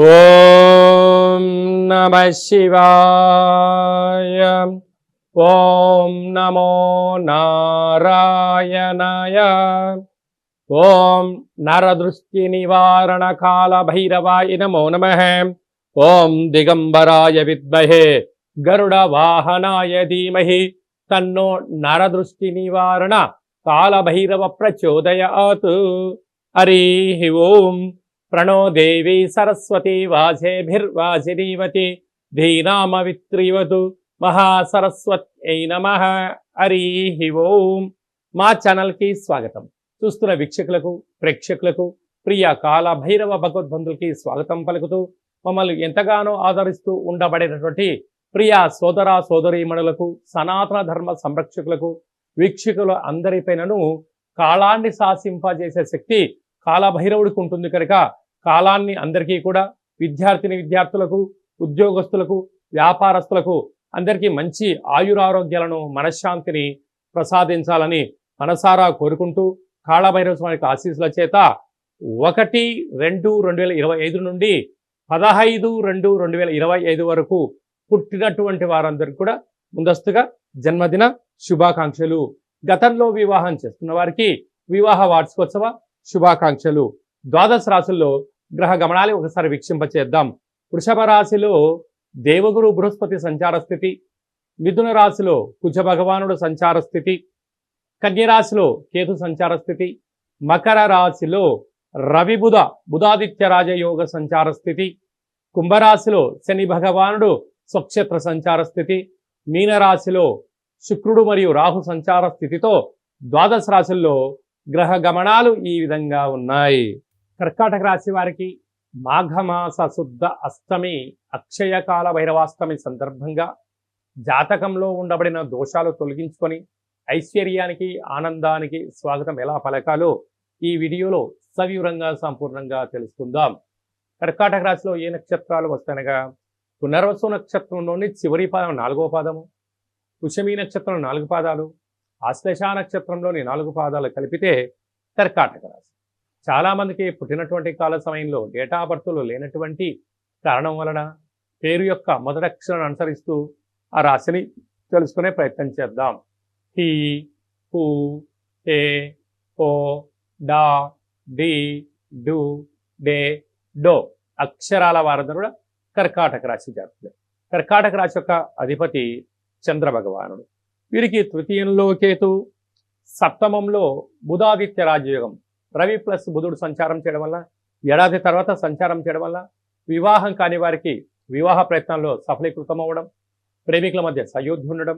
ఓం నమ శివాయ. ఓం నమో నారాయణాయ. ఓం నరదృష్టి నివారణ కాల భైరవాయ నమో నమ. ఓం దిగంబరాయ విద్మహే. గరుడ వాహనాయ ధీమహి. తన్నో నరదృష్టి నివారణ కాలభైరవ ప్రచోదయాత్. హరి ఓం ప్రణో దేవీ సరస్వతి వాజేభిర్వాజిరీవతి ధీనామవిత్రీవతు మహాసరస్వత్యై నమ హరి ఓం మా ఛానల్కి స్వాగతం. చూస్తున్న వీక్షకులకు ప్రేక్షకులకు ప్రియ కాల భైరవ భగవద్బంధులకి స్వాగతం పలుకుతూ మమ్మల్ని ఎంతగానో ఆదరిస్తూ ఉండబడేటటువంటి ప్రియ సోదర సోదరీమణులకు సనాతన ధర్మ సంరక్షకులకు వీక్షకుల అందరిపైనను కాళాన్ని శాసింపజేసే శక్తి కాలభైరవుడికి ఉంటుంది కనుక కాలాన్ని అందరికీ కూడా విద్యార్థిని విద్యార్థులకు ఉద్యోగస్తులకు వ్యాపారస్తులకు అందరికీ మంచి ఆయురారోగ్యాలను మనశ్శాంతిని ప్రసాదించాలని మనసారా కోరుకుంటూ కాళభైరవ స్వామికి ఆశీస్సుల చేత ఒకటి రెండు రెండు వేల ఇరవై ఐదు నుండి పదహైదు రెండు రెండు వేల ఇరవై ఐదు వరకు పుట్టినటువంటి వారందరికీ కూడా ముందస్తుగా జన్మదిన శుభాకాంక్షలు. గతంలో వివాహం చేస్తున్న వారికి వివాహ వార్షికోత్సవ శుభాకాంక్షలు. ద్వాదశ రాశుల్లో గ్రహ గమనాలు ఒకసారి వీక్షింపచేద్దాం. వృషభ రాశిలో దేవగురు బృహస్పతి సంచార స్థితి. మిథున రాశిలో కుజ భగవానుడు సంచార స్థితి. కన్యరాశిలో కేతు సంచార స్థితి. మకర రాశిలో రవి బుధ బుధాదిత్య రాజయోగ సంచార స్థితి. కుంభరాశిలో శని భగవానుడు స్వక్షేత్ర సంచార స్థితి. మీనరాశిలో శుక్రుడు మరియు రాహు సంచార స్థితితో ద్వాదశ రాశుల్లో గ్రహ గమనాలు ఈ విధంగా ఉన్నాయి. కర్కాటక రాశి వారికి మాఘమాస శుద్ధ అష్టమి అక్షయకాల భైరవాష్టమి సందర్భంగా జాతకంలో ఉండబడిన దోషాలు తొలగించుకొని ఐశ్వర్యానికి ఆనందానికి స్వాగతం ఎలా పలకాలో ఈ వీడియోలో సవివరంగా సంపూర్ణంగా తెలుసుకుందాం. కర్కాటక రాశిలో ఏ నక్షత్రాలు వస్తాయనగా పునర్వసు నక్షత్రంలోని చివరి పాదం నాలుగో పాదము కుషమి నక్షత్రం నాలుగు పాదాలు ఆశ్లేష నక్షత్రంలోని నాలుగు పాదాలు కలిపితే కర్కాటక రాశి. చాలామందికి పుట్టినటువంటి కాల సమయంలో డేటా బర్త్లు లేనటువంటి కారణం వలన పేరు యొక్క మొదటి అనుసరిస్తూ ఆ రాశిని తెలుసుకునే ప్రయత్నం చేద్దాం. హి హు ఏ ఓ డా డి డు డే డో అక్షరాల వారందరూ కూడా కర్కాటక రాశి జాతకులు. కర్కాటక రాశి యొక్క అధిపతి చంద్ర భగవానుడు వీరికి తృతీయంలో కేతు సప్తమంలో బుధాదిత్య రాజయోగం. రవి ప్లస్ బుధుడు సంచారం చేయడం వల్ల ఏడాది తర్వాత సంచారం చేయడం వల్ల వివాహం కాని వారికి వివాహ ప్రయత్నాల్లో సఫలీకృతం అవ్వడం ప్రేమికుల మధ్య సయోధ్య ఉండడం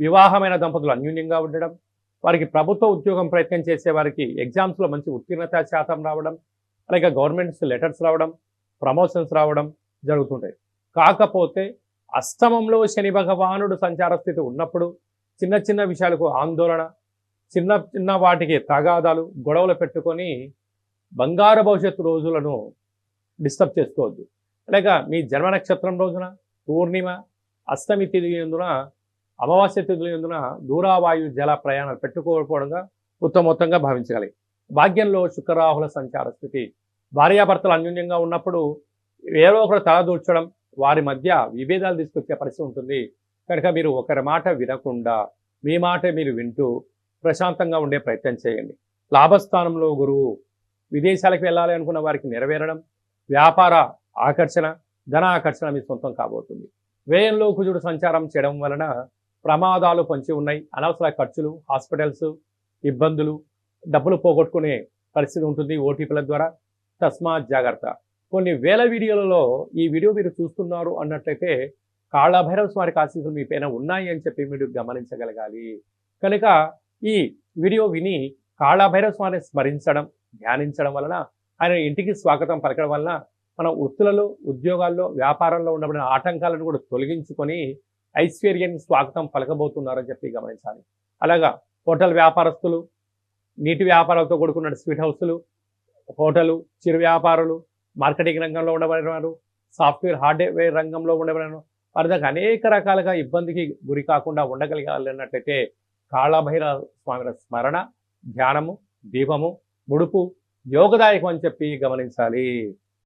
వివాహమైన దంపతులు అన్యూన్యంగా ఉండడం వారికి ప్రభుత్వ ఉద్యోగం ప్రయత్నం చేసే వారికి ఎగ్జామ్స్లో మంచి ఉత్తీర్ణత శాతం రావడం అలాగే గవర్నమెంట్స్ లెటర్స్ రావడం ప్రమోషన్స్ రావడం జరుగుతుంటాయి. కాకపోతే అష్టమంలో శని భగవానుడు సంచార స్థితి ఉన్నప్పుడు చిన్న చిన్న విషయాలకు ఆందోళన చిన్న చిన్న వాటికి తగాదాలు గొడవలు పెట్టుకొని బంగారు భవిష్యత్తు రోజులను డిస్టర్బ్ చేసుకోవద్దు. లేక మీ జన్మ నక్షత్రం రోజున పూర్ణిమ అష్టమి తిథి ఎందున అమావాస్య తిథులు ఎందున దూరావాయు జల ప్రయాణాలు పెట్టుకోకపోవడంగా ఉత్తమోత్తంగా భావించగలిగి. భాగ్యంలో శుక్రరాహుల సంచార స్థితి భార్యాభర్తలు అన్యోన్యంగా ఉన్నప్పుడు ఏదో ఒకరు తలదూర్చడం వారి మధ్య విభేదాలు తీసుకొచ్చే పరిస్థితి ఉంటుంది. కనుక మీరు ఒకరి మాట వినకుండా మీ మాట మీరు వింటూ ప్రశాంతంగా ఉండే ప్రయత్నం చేయండి. లాభస్థానంలో గురువు విదేశాలకు వెళ్ళాలి అనుకున్న వారికి నెరవేరడం వ్యాపార ఆకర్షణ ధన ఆకర్షణ మీ సొంతం కాబోతుంది. వ్యయంలో కుజుడు సంచారం చేయడం వలన ప్రమాదాలు పంచి ఉన్నాయి. అనవసర ఖర్చులు హాస్పిటల్స్ ఇబ్బందులు డబ్బులు పోగొట్టుకునే పరిస్థితి ఉంటుంది ఓటీపీల ద్వారా. తస్మాత్ జాగ్రత్త. కొన్ని వేల వీడియోలలో ఈ వీడియో మీరు చూస్తున్నారు అన్నట్లయితే కాళభైరవ స్వామి ఆశీస్సులు మీ పైన ఉన్నాయి అని చెప్పి మీరు గమనించగలగాలి. కనుక ఈ వీడియో విని కాళభైరవ స్వామిని స్మరించడం ధ్యానించడం వలన ఆయన ఇంటికి స్వాగతం పలకడం వలన మన వృత్తులలో ఉద్యోగాల్లో వ్యాపారంలో ఉండబడిన ఆటంకాలను కూడా తొలగించుకొని ఐశ్వర్యాన్ని స్వాగతం పలకబోతున్నారని చెప్పి గమనించాలి. అలాగా హోటల్ వ్యాపారస్తులు నీటి వ్యాపారాలతో కూడుకున్న స్వీట్ హౌస్లు హోటలు చిరు వ్యాపారులు మార్కెటింగ్ రంగంలో ఉండబడిన వారు సాఫ్ట్వేర్ హార్డ్వేర్ రంగంలో ఉండబడిన వారి దగ్గర అనేక రకాలుగా ఇబ్బందికి గురి కాకుండా ఉండగలిగాలన్నట్లయితే కాళభైరవ స్వామి స్మరణ ధ్యానము దీపము ముడుపు యోగదాయకం అని చెప్పి గమనించాలి.